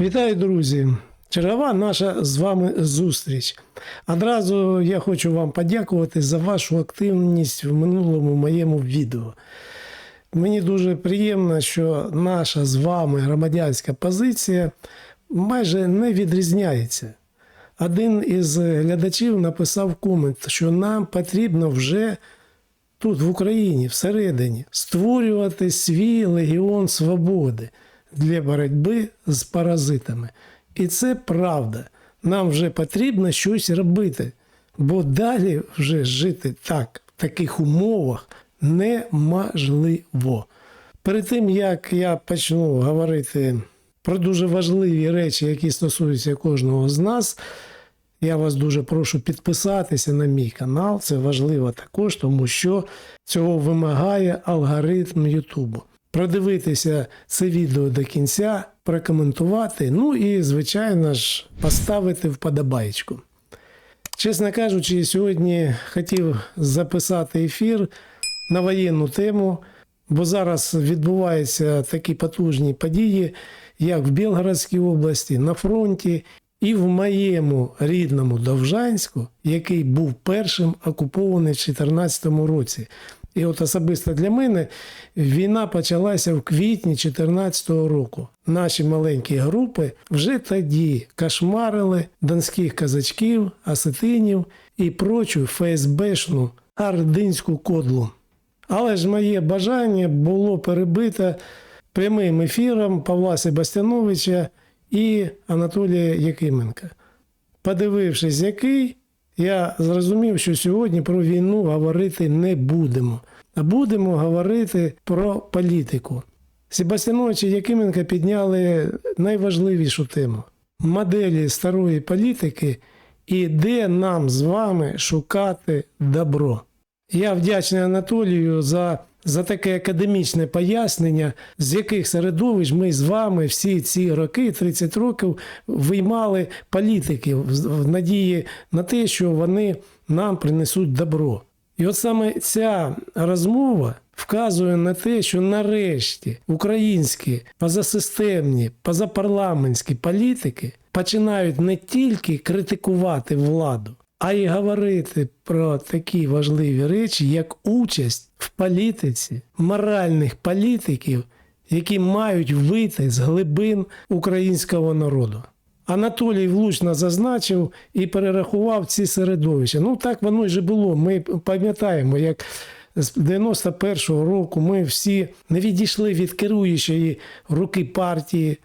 Вітаю, друзі! Чергова наша з вами зустріч. Одразу я хочу вам подякувати за вашу активність в минулому моєму відео. Мені дуже приємно, що наша з вами громадянська позиція майже не відрізняється. Один із глядачів написав комент, що нам потрібно вже тут, в Україні, всередині, створювати свій легіон свободи для боротьби з паразитами. І це правда. Нам вже потрібно щось робити, бо далі вже жити так, в таких умовах неможливо. Перед тим як я почну говорити про дуже важливі речі, які стосуються кожного з нас, я вас дуже прошу підписатися на мій канал. Це важливо також, тому що цього вимагає алгоритм Ютубу. Продивитися це відео до кінця, прокоментувати, ну і, звичайно ж, поставити вподобайку. Чесно кажучи, сьогодні хотів записати ефір на воєнну тему, бо зараз відбуваються такі потужні події, як в Білгородській області, на фронті і в моєму рідному Довжанську, який був першим окупований в 2014 році. І от особисто для мене війна почалася в квітні 2014 року. Наші маленькі групи вже тоді кошмарили донських казачків, осетинів і прочу ФСБшну ардинську кодлу. Але ж моє бажання було перебито прямим ефіром Павла Себастьяновича і Анатолія Якименка. Подивившись, який, я зрозумів, що сьогодні про війну говорити не будемо, а будемо говорити про політику. Себастьянович і Якименка підняли найважливішу тему моделі старої політики і де нам з вами шукати добро. Я вдячний Анатолію за, за таке академічне пояснення, з яких середовищ ми з вами всі ці роки, 30 років, виймали політиків в надії на те, що вони нам принесуть добро. І от саме ця розмова вказує на те, що нарешті українські позасистемні, позапарламентські політики починають не тільки критикувати владу, а й говорити про такі важливі речі, як участь в політиці моральних політиків, які мають вийти з глибин українського народу. Анатолій влучно зазначив і перерахував ці середовища. Ну так воно й же було. Ми пам'ятаємо, як з 91-го року ми всі не відійшли від керуючої руки партії.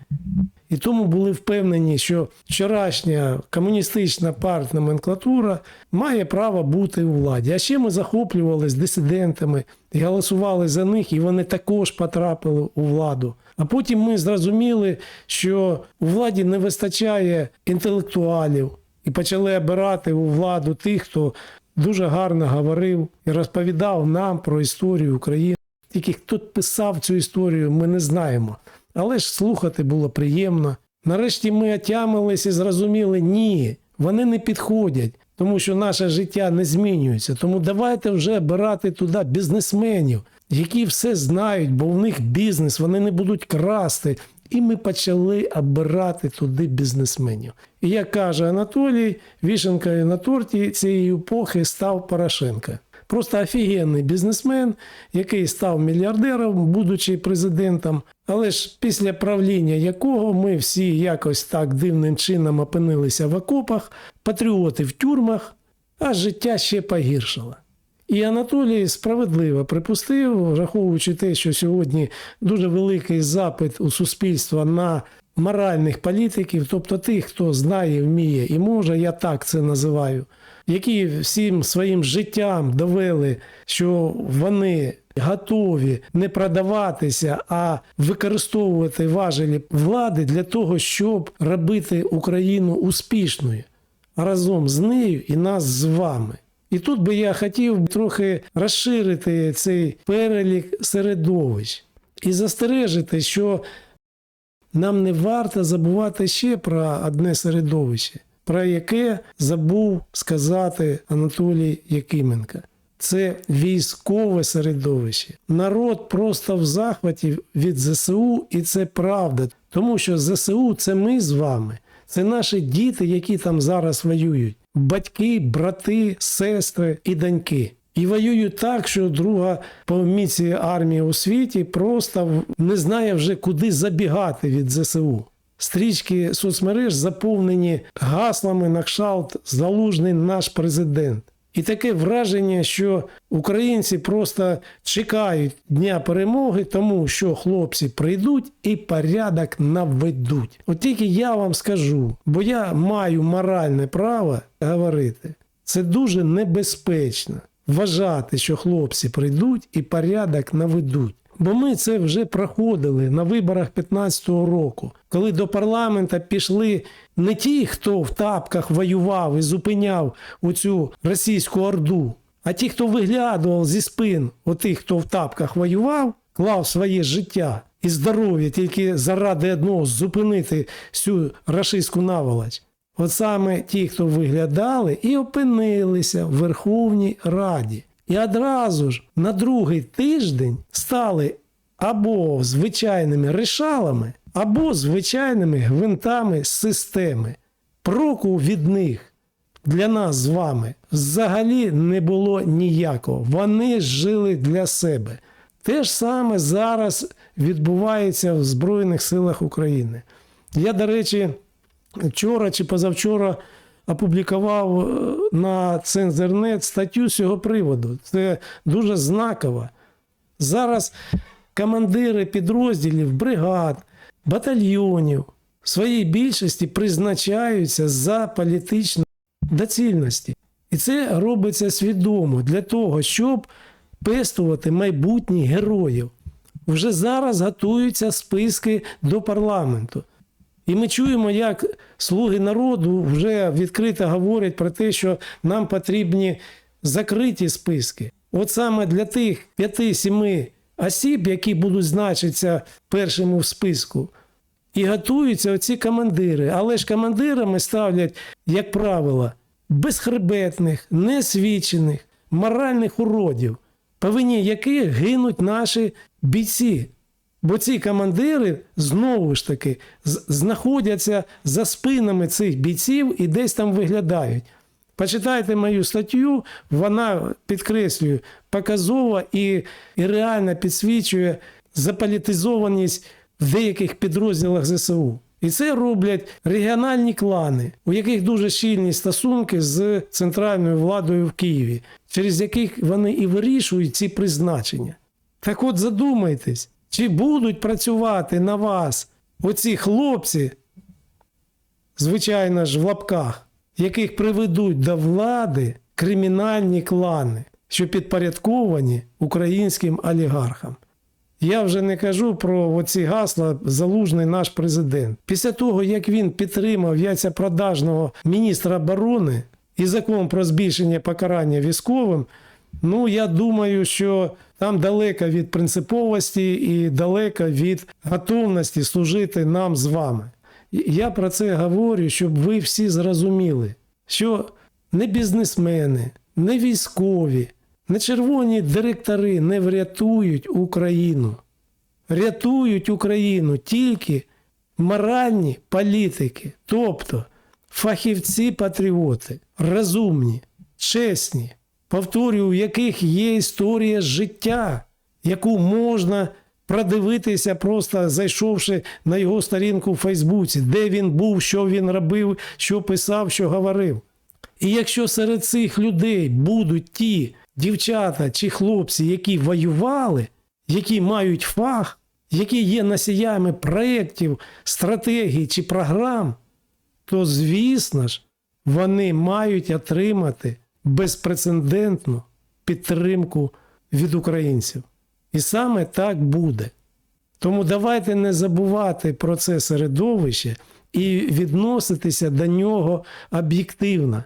І тому були впевнені, що вчорашня комуністична партноменклатура має право бути у владі. А ще ми захоплювалися дисидентами і голосували за них, і вони також потрапили у владу. А потім ми зрозуміли, що у владі не вистачає інтелектуалів, і почали обирати у владу тих, хто дуже гарно говорив і розповідав нам про історію України. Тільки хто писав цю історію, ми не знаємо. Але ж слухати було приємно. Нарешті ми отямились і зрозуміли, ні, вони не підходять, тому що наше життя не змінюється. Тому давайте вже обирати туди бізнесменів, які все знають, бо в них бізнес, вони не будуть красти. І ми почали обирати туди бізнесменів. І як каже Анатолій, вішенкою на торті цієї епохи став Порошенко. Просто офігенний бізнесмен, який став мільярдером, будучи президентом, але ж після правління якого ми всі якось так дивним чином опинилися в окопах, патріоти в тюрмах, а життя ще погіршило. І Анатолій справедливо припустив, враховуючи те, що сьогодні дуже великий запит у суспільства на моральних політиків, тобто тих, хто знає, вміє і може, я так це називаю, які всім своїм життям довели, що вони готові не продаватися, а використовувати важелі влади для того, щоб робити Україну успішною разом з нею і нас з вами. І тут би я хотів трохи розширити цей перелік середовищ і застережити, що нам не варто забувати ще про одне середовище, про яке забув сказати Анатолій Якименко. це військове середовище. Народ просто в захваті від ЗСУ, і це правда. Тому що ЗСУ це ми з вами, це наші діти, які там зараз воюють. Батьки, брати, сестри і доньки. І воюють так, що друга по міці армії у світі просто не знає вже куди забігати від ЗСУ. Стрічки соцмереж заповнені гаслами на кшталт залужний наш президент. І таке враження, що українці просто чекають дня перемоги, тому що хлопці прийдуть і порядок наведуть. От тільки я вам скажу, бо я маю моральне право говорити. Це дуже небезпечно вважати, що хлопці прийдуть і порядок наведуть. Бо ми це вже проходили на виборах 15-го року, коли до парламента пішли не ті, хто в тапках воював і зупиняв оцю російську орду, а ті, хто виглядував зі спин отих, хто в тапках воював, клав своє життя і здоров'я тільки заради одного зупинити всю рашистську наволоч. От саме ті, хто виглядали, і опинилися в Верховній Раді. І одразу ж на другий тиждень стали або звичайними решалами, або звичайними гвинтами системи. Проку від них для нас з вами взагалі не було ніякого. Вони жили для себе. Те ж саме зараз відбувається в Збройних силах України. Я, до речі, вчора чи позавчора опублікував е, на Цензернет статтю з цього приводу. Це дуже знаково. Зараз командири підрозділів, бригад, батальйонів в своїй більшості призначаються за політичну доцільності. І це робиться свідомо для того, щоб пестувати майбутніх героїв. Вже зараз готуються списки до парламенту. І ми чуємо, як слуги народу вже відкрито говорять про те, що нам потрібні закриті списки. От саме для тих 5-7 осіб, які будуть значитися першими в списку, і готуються оці командири. Але ж командирами ставлять, як правило, безхребетних, несвідчених, моральних уродів, по вині яких гинуть наші бійці. Бо ці командири знову ж таки знаходяться за спинами цих бійців і десь там виглядають. Почитайте мою статтю, вона підкреслює показово і, і реально підсвічує заполітизованість в деяких підрозділах ЗСУ. І це роблять регіональні клани, у яких дуже щільні стосунки з центральною владою в Києві, через яких вони і вирішують ці призначення. Так от задумайтесь, чи будуть працювати на вас оці хлопці, звичайно ж, в лапках, яких приведуть до влади кримінальні клани, що підпорядковані українським олігархам. Я вже не кажу про оці гасла залужний наш президент. Після того, як він підтримав яйцепродажного міністра оборони і закон про збільшення покарання військовим, ну я думаю, що там далеко від принциповості і далеко від готовності служити нам з вами. Я про це говорю, щоб ви всі зрозуміли, що не бізнесмени, не військові, не червоні директори не врятують Україну. Рятують Україну тільки моральні політики, тобто фахівці-патріоти, розумні, чесні, повторюю, у яких є історія життя, яку можна продивитися, просто зайшовши на його сторінку в Фейсбуці, де він був, що він робив, що писав, що говорив. І якщо серед цих людей будуть ті дівчата чи хлопці, які воювали, які мають фах, які є носіями проєктів, стратегій чи програм, то, звісно ж, вони мають отримати безпрецедентну підтримку від українців. І саме так буде. Тому давайте не забувати про це середовище і відноситися до нього об'єктивно.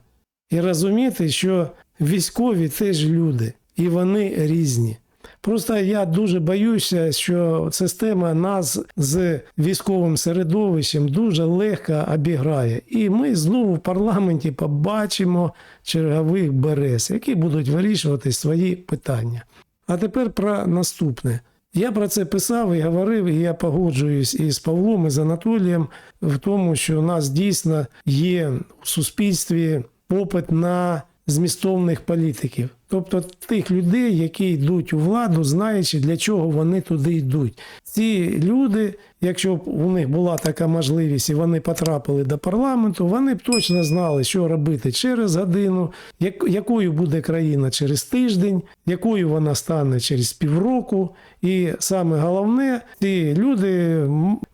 І розуміти, що військові теж люди, і вони різні. Просто я дуже боюся, що система нас з військовим середовищем дуже легко обіграє. І ми знову в парламенті побачимо чергових берез, які будуть вирішувати свої питання. А тепер про наступне. Я про це писав і говорив, і я погоджуюсь із Павлом і з Анатолієм в тому, що у нас дійсно є у суспільстві попит на змістовних політиків, тобто тих людей, які йдуть у владу, знаючи, для чого вони туди йдуть. Ці люди, якщо б у них була така можливість і вони потрапили до парламенту, вони б точно знали, що робити через годину, як, якою буде країна через тиждень, якою вона стане через півроку. І саме головне, ці люди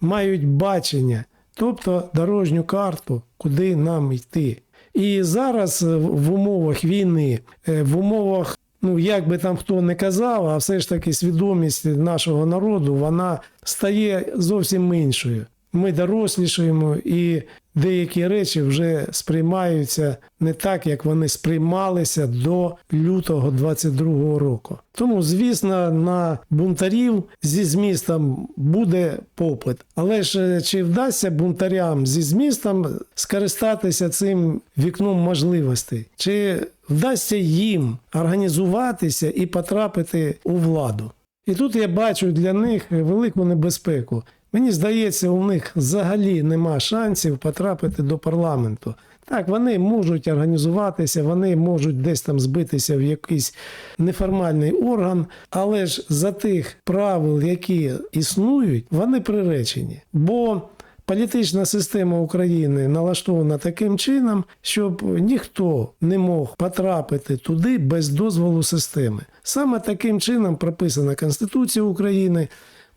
мають бачення, тобто дорожню карту, куди нам йти. І зараз е, в умовах війни, е, в умовах, ну як би там хто не казав, а все ж таки свідомість нашого народу вона стає зовсім іншою. Ми дорослішуємо і деякі речі вже сприймаються не так, як вони сприймалися до лютого 22-го року. Тому, звісно, на бунтарів зі змістом буде попит. Але ж е, чи вдасться бунтарям зі змістом скористатися цим вікном можливостей? Чи вдасться їм організуватися і потрапити у владу? І тут я бачу для них велику небезпеку. Мені здається, у них взагалі нема шансів потрапити до парламенту. Так, вони можуть організуватися, вони можуть десь там збитися в якийсь неформальний орган, але ж за тих правил, які існують, вони приречені. Бо політична система України налаштована таким чином, щоб ніхто не мог потрапити туди без дозволу системи. Саме таким чином прописана Конституція України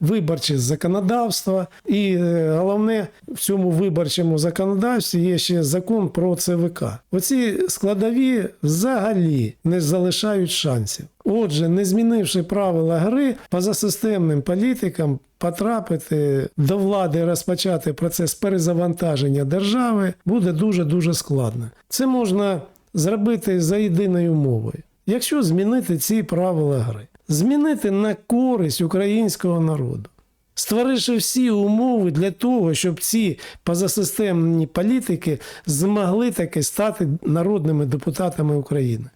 виборче законодавство, і е, головне в цьому виборчому законодавстві є ще закон про ЦВК. Оці складові взагалі не залишають шансів. Отже, не змінивши правила гри, позасистемним політикам потрапити до влади розпочати процес перезавантаження держави буде дуже дуже складно. Це можна зробити за єдиною мовою, якщо змінити ці правила гри змінити на користь українського народу, створивши всі умови для того, щоб ці позасистемні політики змогли таки стати народними депутатами України.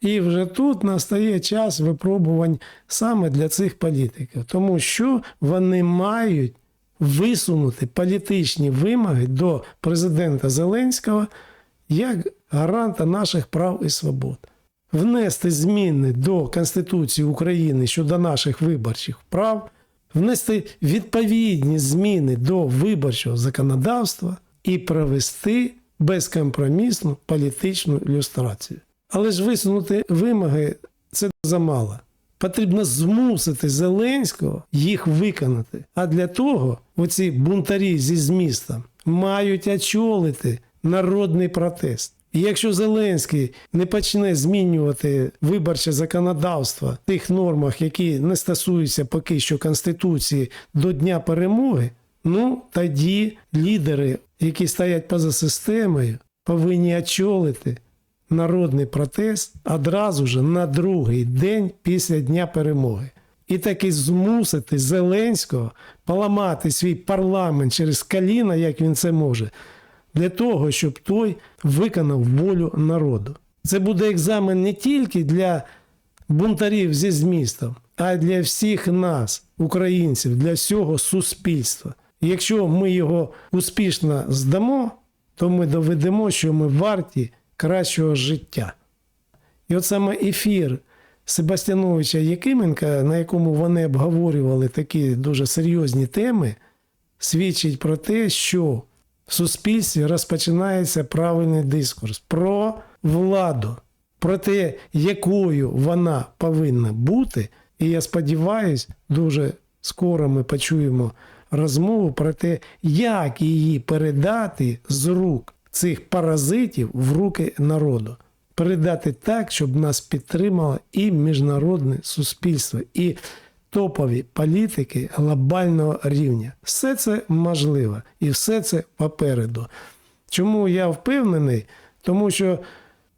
І вже тут настає час випробувань саме для цих політиків, тому що вони мають висунути політичні вимоги до президента Зеленського як гаранта наших прав і свобод внести зміни до Конституції України щодо наших виборчих прав, внести відповідні зміни до виборчого законодавства і провести безкомпромісну політичну ілюстрацію. Але ж висунути вимоги це замало. Потрібно змусити Зеленського їх виконати. А для того оці бунтарі зі змістом мають очолити народний протест. І якщо Зеленський не почне змінювати виборче законодавство в тих нормах, які не стосуються поки що Конституції до Дня перемоги, ну тоді лідери, які стоять поза системою, повинні очолити народний протест одразу ж на другий день після Дня перемоги. І таки змусити Зеленського поламати свій парламент через коліна, як він це може для того, щоб той виконав волю народу. Це буде екзамен не тільки для бунтарів зі змістом, а й для всіх нас, українців, для всього суспільства. Якщо ми його успішно здамо, то ми доведемо, що ми варті кращого життя. І от саме ефір Себастьяновича Якименка, на якому вони обговорювали такі дуже серйозні теми, свідчить про те, що в суспільстві розпочинається правильний дискурс про владу, про те, якою вона повинна бути. І я сподіваюся, дуже скоро ми почуємо розмову про те, як її передати з рук цих паразитів в руки народу. Передати так, щоб нас підтримало і міжнародне суспільство, і топові політики глобального рівня. Все це можливо і все це попереду. Чому я впевнений? Тому що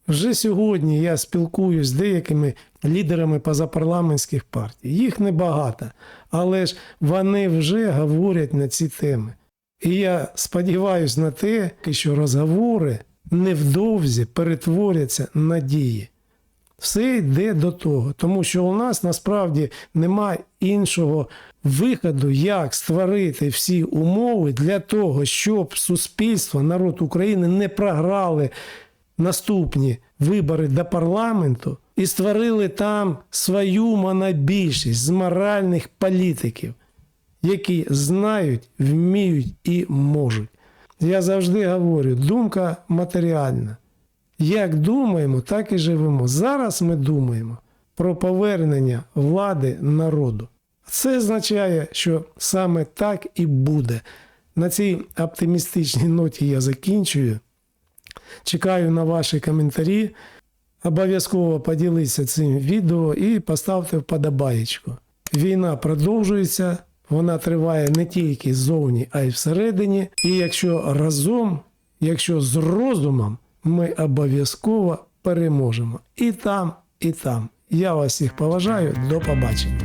Вже сьогодні я спілкуюсь з деякими лідерами позапарламентських партій. Їх небагато, але ж вони вже говорять на ці теми. І я сподіваюся на те, що розговори невдовзі перетворяться на дії. Все йде до того, тому що у нас насправді немає іншого виходу, як створити всі умови для того, щоб суспільство, народ України не програли наступні вибори до парламенту і створили там свою монобільшість з моральних політиків, які знають, вміють і можуть. Я завжди говорю, думка матеріальна. Як думаємо, так і живемо. Зараз ми думаємо про повернення влади народу. Це означає, що саме так і буде. На цій оптимістичній ноті я закінчую. Чекаю на ваші коментарі. Обов'язково поділіться цим відео і поставте вподобаєчку. Війна продовжується, вона триває не тільки ззовні, а й всередині. І якщо разом, якщо з розумом, ми обов'язково переможемо. І там, і там. Я вас всіх поважаю. До побачення.